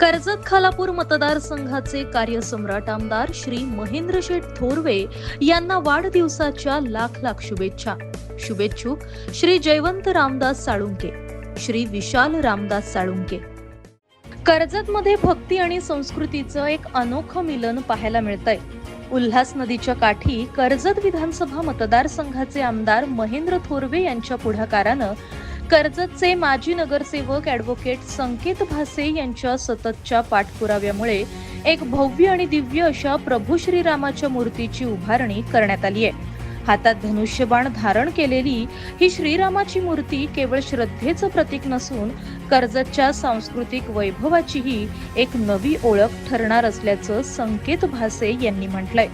कर्जत खालापूर मतदारसंघाचे कार्यसम्राट आमदार श्री महेंद्र शेठ थोरवे यांना वाढदिवसाच्या लाख लाख शुभेच्छा. शुभेच्छुक श्री जयवंत रामदास साळुंके श्री विशाल रामदास साळुंके. कर्जतमध्ये भक्ती आणि संस्कृतीचं एक अनोखं मिलन पाहायला मिळतंय. उल्हास नदीच्या काठी कर्जत विधानसभा मतदारसंघाचे आमदार महेंद्र थोरवे यांच्या पुढाकारानं कर्जतचे माजी नगरसेवक ॲडव्होकेट संकेत भासे यांच्या सततच्या पाठपुराव्यामुळे एक भव्य आणि दिव्य अशा प्रभू श्रीरामाच्या मूर्तीची उभारणी करण्यात आली आहे. हातात धनुष्यबाण धारण केलेली ही श्रीरामाची मूर्ती केवळ श्रद्धेचं प्रतीक नसून कर्जतच्या सांस्कृतिक वैभवाचीही एक नवी ओळख ठरणार असल्याचं संकेत भासे यांनी म्हटलंय.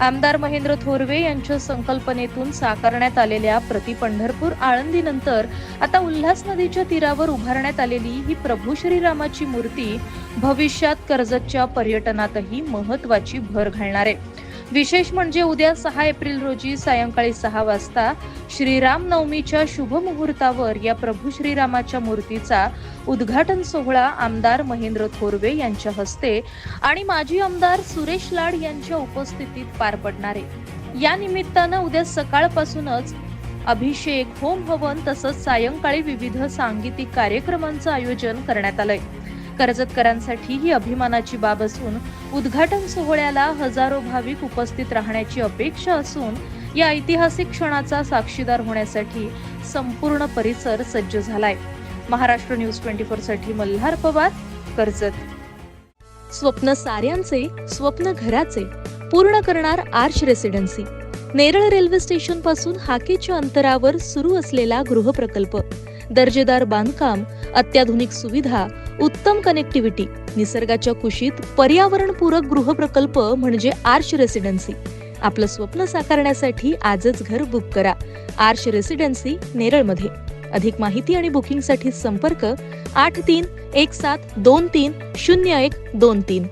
आमदार महेंद्र थोरवे यांच्या संकल्पनेतून साकारण्यात आलेल्या प्रति पंढरपूर आळंदीनंतर आता उल्हास नदीच्या तीरावर उभारण्यात आलेली ही प्रभू श्रीरामाची मूर्ती भविष्यात कर्जतच्या पर्यटनातही महत्वाची भर घालणार आहे. विशेष म्हणजे उद्या सहा एप्रिल रोजी सायंकाळी सहा वाजता श्रीराम नवमीच्या शुभ मुहूर्तावर या प्रभू श्रीरामाच्या मूर्तीचा उद्घाटन सोहळा आमदार महेंद्र थोरवे यांच्या हस्ते आणि माजी आमदार सुरेश लाड यांच्या उपस्थितीत पार पडणार. आहे या निमित्तानं उद्या सकाळपासूनच अभिषेक होम हवन तसंच सायंकाळी विविध सांगीतिक कार्यक्रमांचं आयोजन करण्यात आलंय. कर्जतकरांसाठी ही अभिमानाची बाब असून उद्घाटन सोहळ्याला हजारो भाविक उपस्थित राहण्याची अपेक्षा असून या ऐतिहासिक क्षणाचा साक्षीदार होण्यासाठी संपूर्ण परिसर सज्ज झालाय. महाराष्ट्र न्यूज ट्वेंटी फोरसाठी मल्हार पवार कर्जत. स्वप्न साऱ्यांचे स्वप्न घराचे पूर्ण करणार आर्च रेसिडेन्सी. नेरळ रेल्वे स्टेशनपासून हाकेच्या अंतरावर सुरू असलेला गृहप्रकल्प. दर्जेदार बांधकाम अत्याधुनिक सुविधा उत्तम कनेक्टिव्हिटी निसर्गाच्या कुशीत पर्यावरणपूरक गृहप्रकल्प म्हणजे आर्श रेसिडेन्सी आपलं स्वप्न साकारण्यासाठी आजच घर बुक करा. आर्श रेसिडेन्सी नेरळमध्ये. अधिक माहिती आणि बुकिंगसाठी संपर्क आठ तीन एक सात दोन तीन शून्य एक दोन तीन.